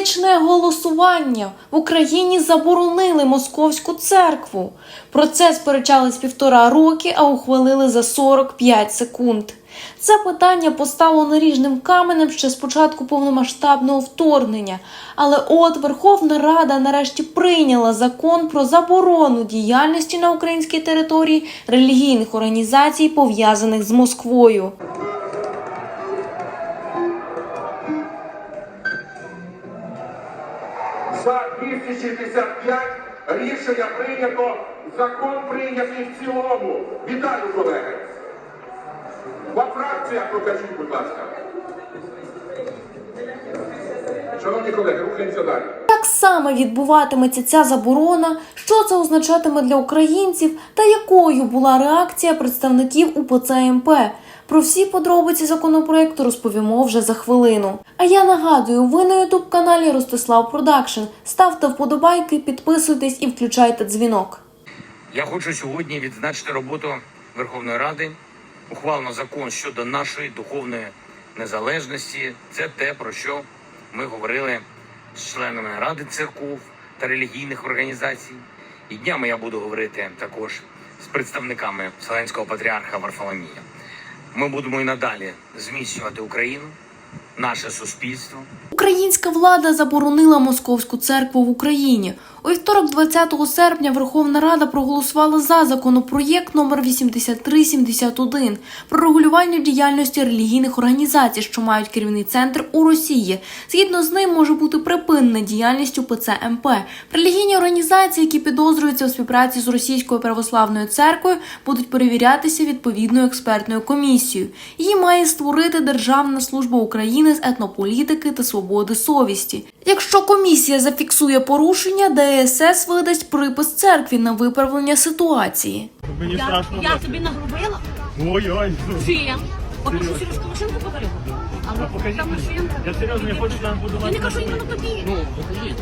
Історичне голосування в Україні заборонили московську церкву. Про це сперечались півтора роки, а ухвалили за 45 секунд. Це питання постало наріжним каменем ще з початку повномасштабного вторгнення. Але от Верховна Рада нарешті прийняла закон про заборону діяльності на українській території релігійних організацій, пов'язаних з Москвою. За 265 рішення прийнято. Закон прийнятий в цілому. Вітаю, колеги. По фракціях покажіть, будь ласка. Шановні колеги, рухаємося далі. Як саме відбуватиметься ця заборона, що це означатиме для українців та якою була реакція представників УПЦ МП? Про всі подробиці законопроекту розповімо вже за хвилину. А я нагадую, ви на ютуб каналі Ростислав Продакшн. Ставте вподобайки, підписуйтесь і включайте дзвінок. Я хочу сьогодні відзначити роботу Верховної Ради. Ухвалено закон щодо нашої духовної незалежності. Це те, про що ми говорили з членами Ради церков та релігійних організацій. І днями я буду говорити також з представниками Вселенського патріарха Варфоломія. Ми будемо і надалі зміцнювати Україну, наше суспільство, Українська влада заборонила московську церкву в Україні. У вівторок, 20 серпня, Верховна Рада проголосувала за законопроєкт номер 8371 про регулювання діяльності релігійних організацій, що мають керівний центр у Росії. Згідно з ним може бути припинена діяльність УПЦ МП. Релігійні організації, які підозрюються у співпраці з російською православною церквою, будуть перевірятися відповідною експертною комісією. Її має створити Державна служба України з етнополітики та свободи совісті. Якщо комісія зафіксує порушення, ДСС видасть припис церкві на виправлення ситуації. Мені Я, страшно. я тобі нагрубила? Ой-ой. Чим? От що Сережку машинку подарила? Я серйозно, я хочу там буду Я не кажу іменно тобі.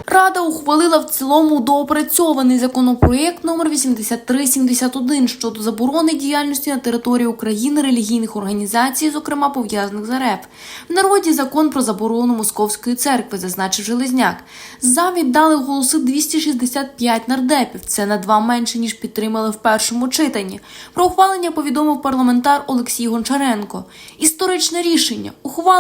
Рада ухвалила в цілому доопрацьований законопроєкт номер 8371 щодо заборони діяльності на території України релігійних організацій, зокрема пов'язаних з РФ. В народі закон про заборону московської церкви, зазначив Железняк. За віддали голоси 265 нардепів. Це на два менше ніж підтримали в першому читанні. Про ухвалення повідомив парламентар Олексій Гончаренко. Історичне рішення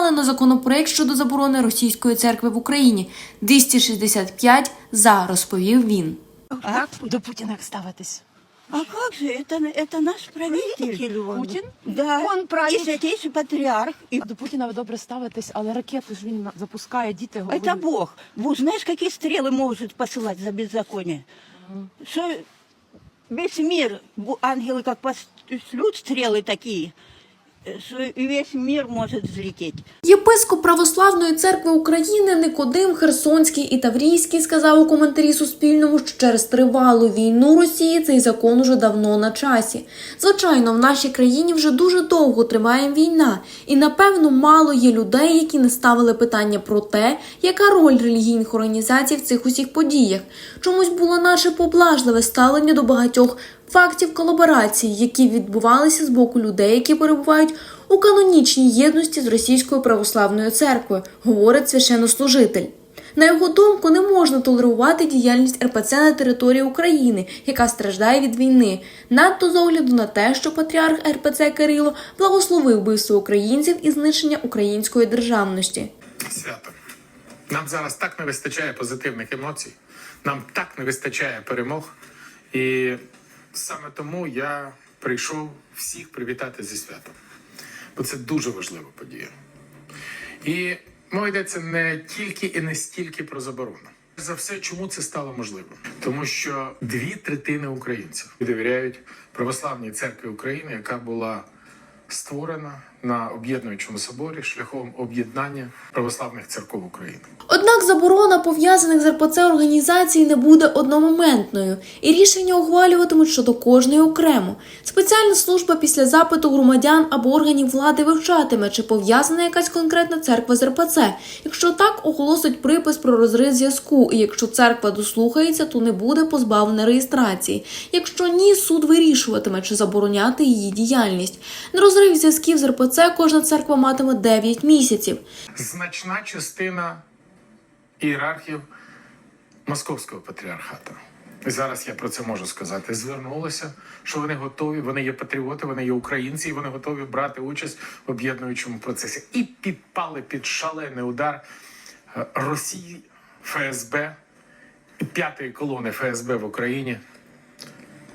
ухвалено законопроект щодо заборони російської церкви в Україні. 265 за, розповів він. Як до Путіна як ставитись? А как же, это, это наш правитель. Путін? Да, Он правитель. и святейший патриарх. И До Путіна ви добре ставитесь, але ракету ж він запускає, діти говорять. это Бог. Бог, знаешь, какие стрелы может посылать за беззаконие? Что весь мир, бу- ангелы как пошлют стрелы такие, э, что и весь мир может взлететь. Єпископ Православної церкви України Никодим Херсонський і Таврійський сказав у коментарі Суспільному, що через тривалу війну Росії цей закон уже давно на часі. Звичайно, в нашій країні вже дуже довго триває війна, і напевно мало є людей, які не ставили питання про те, яка роль релігійних організацій в цих усіх подіях. Чомусь було наше поблажливе ставлення до багатьох фактів колаборації, які відбувалися з боку людей, які перебувають у канонічній єдності з російською православною церквою, говорить священнослужитель. На його думку, не можна толерувати діяльність РПЦ на території України, яка страждає від війни, надто з огляду на те, що патріарх РПЦ Кирило благословив вбивство українців і знищення української державності. свято. Нам зараз так не вистачає позитивних емоцій, нам так не вистачає перемог. І саме тому я прийшов всіх привітати зі святом. Бо це дуже важлива подія. І мова йдеться не тільки і не стільки про заборону. За все, чому це стало можливим? Тому що дві третини українців довіряють православній церкві України, яка була створена на об'єднуючому соборі шляхом об'єднання православних церков України. Однак заборона пов'язаних з РПЦ організацій не буде одномоментною, і рішення ухвалюватимуть щодо кожної окремо. Спеціальна служба після запиту громадян або органів влади вивчатиме, чи пов'язана якась конкретна церква з РПЦ. Якщо так, оголосить припис про розрив зв'язку, і якщо церква дослухається, то не буде позбавлена реєстрації. Якщо ні, суд вирішуватиме, чи забороняти її діяльність. На розрив зв'язків з РПЦ кожна церква матиме 9 місяців. Значна частина ієрархів Московського патріархату. І зараз я про це можу сказати. Звернулися, що вони готові, вони є патріоти, вони є українці, і вони готові брати участь в об'єднуючому процесі. І підпали під шалений удар е, Росії, ФСБ, п'ятої колони ФСБ в Україні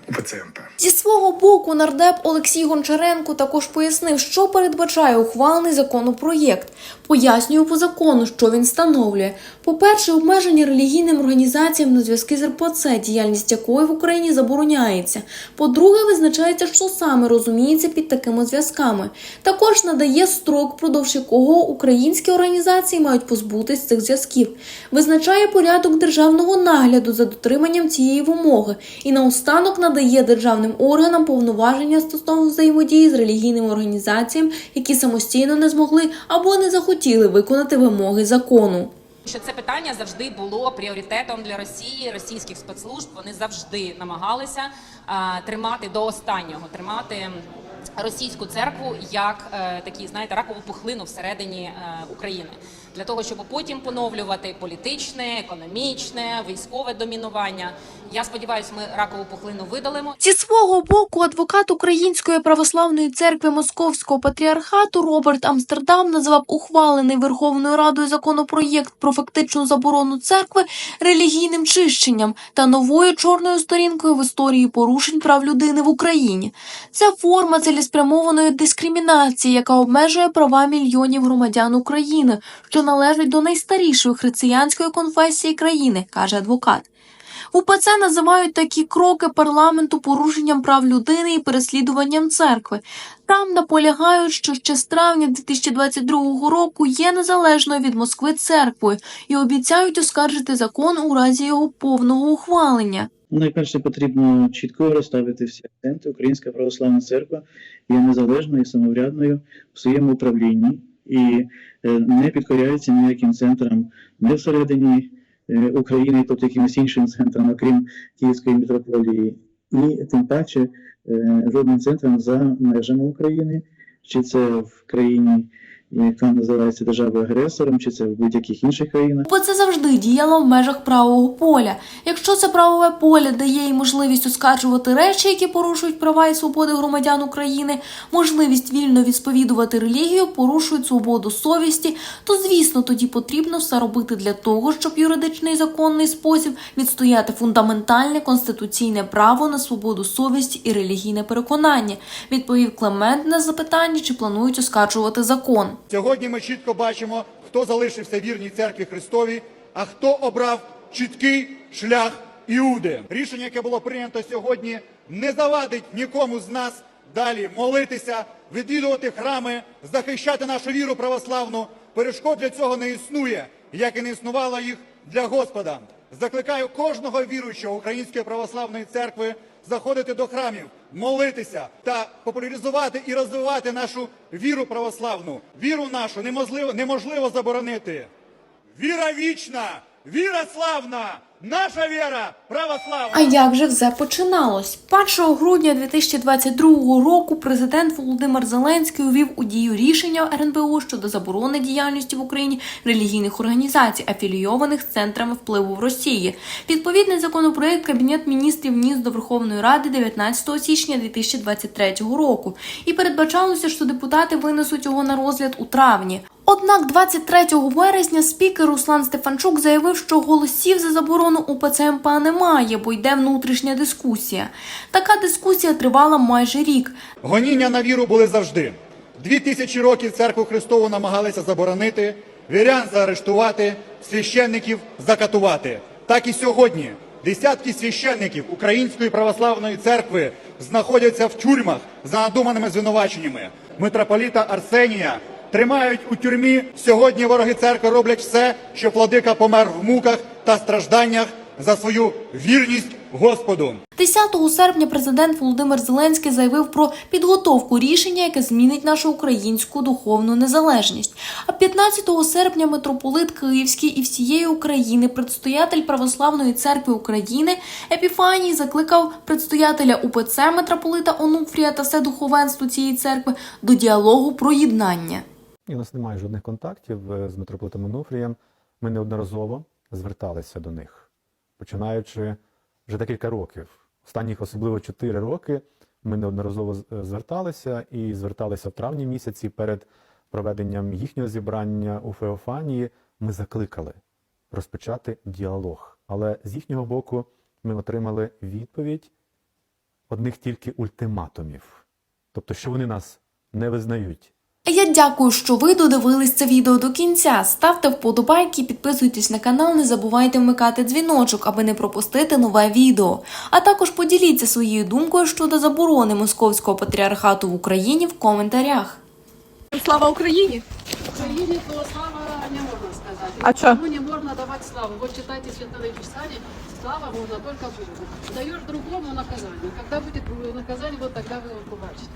УПЦМП. Зі свого боку нардеп Олексій Гончаренко також пояснив, що передбачає ухвалений законопроєкт. Пояснюю по закону, що він встановлює. По-перше, обмеження релігійним організаціям на зв'язки з РПЦ, діяльність якої в Україні забороняється. По-друге, визначається, що саме розуміється під такими зв'язками. Також надає строк, продовж якого українські організації мають позбутись цих зв'язків. Визначає порядок державного нагляду за дотриманням цієї вимоги і наостанок надає державним органам повноваження стосовно взаємодії з релігійними організаціями, які самостійно не змогли або не захотіли виконати вимоги закону. Що це питання завжди було пріоритетом для Росії, російських спецслужб. Вони завжди намагалися а, тримати до останнього, тримати російську церкву як е, такі, знаєте, ракову пухлину всередині е, України для того, щоб потім поновлювати політичне, економічне, військове домінування. Я сподіваюся, ми ракову пухлину видалимо. Зі свого боку, адвокат Української православної церкви Московського патріархату Роберт Амстердам назвав ухвалений Верховною Радою законопроєкт про фактичну заборону церкви релігійним чищенням та новою чорною сторінкою в історії порушень прав людини в Україні. Це форма цілеспрямованої дискримінації, яка обмежує права мільйонів громадян України, що належать до найстарішої християнської конфесії країни, каже адвокат. УПЦ називають такі кроки парламенту порушенням прав людини і переслідуванням церкви. Там наполягають, що ще з травня 2022 року є незалежною від Москви церквою і обіцяють оскаржити закон у разі його повного ухвалення. Найперше потрібно чітко розставити всі акценти. Українська православна церква є незалежною і самоврядною в своєму управлінні і е, не підкоряється ніяким центрам не всередині е, України, тобто якимось іншим центрам, окрім Київської мітрополії, і тим паче е, жодним центром за межами України, чи це в країні, яка називається державою агресором, чи це в будь-яких інших країнах. УПЦ завжди діяла в межах правового поля. Якщо це правове поле дає їй можливість оскаржувати речі, які порушують права і свободи громадян України, можливість вільно відсповідувати релігію, порушують свободу совісті, то звісно тоді потрібно все робити для того, щоб юридичний законний спосіб відстояти фундаментальне конституційне право на свободу совісті і релігійне переконання. Відповів Клемент на запитання, чи планують оскаржувати закон. Сьогодні ми чітко бачимо, хто залишився вірній церкві Христові, а хто обрав чіткий шлях Іуди. Рішення, яке було прийнято сьогодні, не завадить нікому з нас далі молитися, відвідувати храми, захищати нашу віру православну. Перешкод для цього не існує, як і не існувало їх для Господа. Закликаю кожного віруючого Української православної церкви заходити до храмів, молитися та популяризувати і розвивати нашу віру православну. Віру нашу неможливо, неможливо заборонити. Віра вічна, віра славна, наша віра православна. А як же все починалось? 1 грудня 2022 року президент Володимир Зеленський увів у дію рішення РНБО щодо заборони діяльності в Україні релігійних організацій, афілійованих з центрами впливу в Росії. Відповідний законопроект Кабінет міністрів вніс до Верховної Ради 19 січня 2023 року, і передбачалося, що депутати винесуть його на розгляд у травні. Однак 23 вересня спікер Руслан Стефанчук заявив, що голосів за заборону УПЦ МП немає, бо йде внутрішня дискусія. Така дискусія тривала майже рік. Гоніння на віру були завжди. Дві тисячі років церкву Христову намагалися заборонити, вірян заарештувати, священників закатувати. Так і сьогодні десятки священників Української православної церкви знаходяться в тюрмах за надуманими звинуваченнями. Митрополіта Арсенія тримають у тюрмі. Сьогодні вороги церкви роблять все, щоб владика помер в муках та стражданнях за свою вірність Господу. 10 серпня президент Володимир Зеленський заявив про підготовку рішення, яке змінить нашу українську духовну незалежність. А 15 серпня митрополит Київський і всієї України, предстоятель Православної церкви України Епіфаній закликав предстоятеля УПЦ митрополита Онуфрія та все духовенство цієї церкви до діалогу про єднання. І у нас немає жодних контактів е, з митрополитом Онуфрієм. Ми неодноразово зверталися до них, починаючи вже декілька років. Останніх особливо 4 роки ми неодноразово е, зверталися і зверталися в травні місяці перед проведенням їхнього зібрання у Феофанії. Ми закликали розпочати діалог. Але з їхнього боку ми отримали відповідь одних тільки ультиматумів. Тобто, що вони нас не визнають. Я дякую, що ви додивились це відео до кінця. Ставте вподобайки, підписуйтесь на канал, не забувайте вмикати дзвіночок, аби не пропустити нове відео. А також поділіться своєю думкою щодо заборони московського патріархату в Україні в коментарях. Слава Україні! Україні то слава не можна сказати. А чо? Кому не можна давати славу. Вот читайте Святое Писание, слава можна только Богу. Даешь другому наказание. Когда будет наказание, вот тогда вы его побачите.